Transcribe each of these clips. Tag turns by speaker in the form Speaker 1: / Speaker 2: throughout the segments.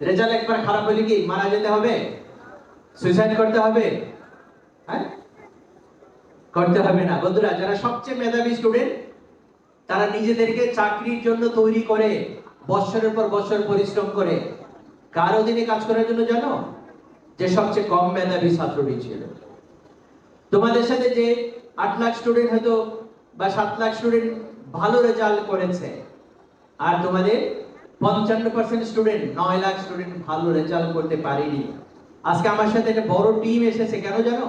Speaker 1: Result একবার খারাপ হলে কি মারা যেতে হবে? সুইসাইড করতে হবে? হ্যাঁ? করতে হবে না। বন্ধুরা, যারা সবচেয়ে মেধাবী স্টুডেন্ট তারা নিজেদেরকে চাকরির জন্য তৈরি করে বছরের পর বছর পরিশ্রম করে। কার অধীনে কাজ করার জন্য জানো? যে সবচেয়ে কম মেধাবী ছাত্রটি ছিল। তোমাদের সাথে যে আট লাখ স্টুডেন্ট হয়তো বা সাত লাখ স্টুডেন্ট ভালো রেজাল্ট করেছে, আর তোমাদের পঞ্চান্ন পার্সেন্ট স্টুডেন্ট নয় লাখ স্টুডেন্ট ভালো রেজাল্ট করতে পারেনি। আজকে আমার সাথে একটা বড় টিম এসেছে, কেন জানো?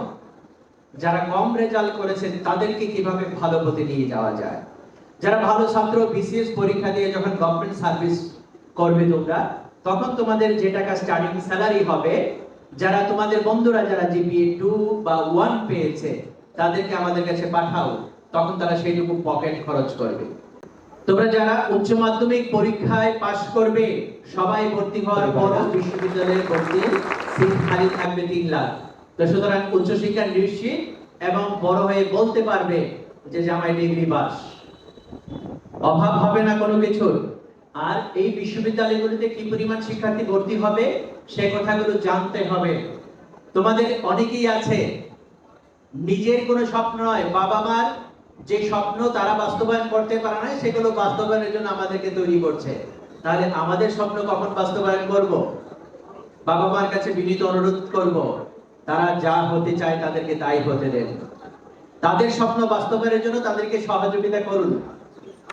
Speaker 1: যারা কম রেজাল্ট করেছেন, তাদেরকে কীভাবে ভালো পথে নিয়ে যাওয়া যায়? যারা ভালো ছাত্র বিসিএস পরীক্ষা দিয়ে যখন গভর্নমেন্ট সার্ভিস করবে তোমরা, তখন তোমাদের যে টাকা স্টার্টিং স্যালারি হবে, যারা তোমাদের বন্ধুরা, যারা জিপিএ টু বা ওয়ান পেয়েছে, তাদেরকে আমাদের কাছে পাঠাও। তখন তারা সেইটুকু পকেট খরচ করবে। তোমরা যারা উচ্চ মাধ্যমিক পরীক্ষায় পাশ করবে, সবাই ভর্তি হওয়ার পর বিশ্ববিদ্যালয়ে ভর্তি সিট খালি থাকবে তিন লাখ। তো সুতরাং উচ্চশিক্ষা নিশ্চিত এবং বড় হয়ে বলতে পারবে যে জামাই ডিগ্রি পাস। অভাব হবে না কোনো কিছুর। আর এই বিশ্ববিদ্যালয়গুলিতে কি পরিমাণ শিক্ষার্থী ভর্তি হবে, সে কথাগুলো জানতে হবে। তোমাদের অনেকেই আছে, নিজের কোনো স্বপ্ন নয় বাবা মার যে স্বপ্ন তারা বাস্তবায়ন করতে পারে না সেগুলো বাস্তবায়নের জন্য আমাদেরকে তৈরি করছে। তাহলে আমাদের স্বপ্ন কখন বাস্তবায়ন করব? বাবা মার কাছে বিনীত অনুরোধ করব, তারা যা হতে চায় তাদেরকে তাই হতে দেন। তাদের স্বপ্ন বাস্তবায়নের জন্য তাদেরকে সহযোগিতা করুন।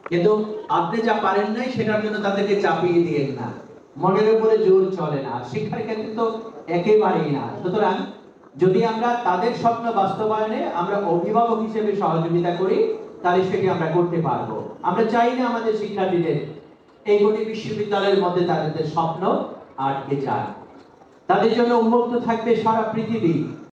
Speaker 1: কিন্তু আপনি যা পারেন নাই, সেটার জন্য তাদেরকে চাপিয়ে দিয়েন না। মনের উপরে জোর চলে না। শিক্ষার ক্ষেত্রে তো একেবারেই না। সুতরাং যদি আমরা তাদের স্বপ্ন বাস্তবায়নে আমরা অভিভাবক হিসেবে সহযোগিতা করি, তাহলে সেটি আমরা করতে পারব। আমরা চাই না আমাদের শিক্ষার্থীদের এই এইগুলি বিশ্ববিদ্যালয়ের মধ্যে তাদের স্বপ্ন আটকে যায় তাদের জন্য উন্মুক্ত থাকবে সারা পৃথিবী।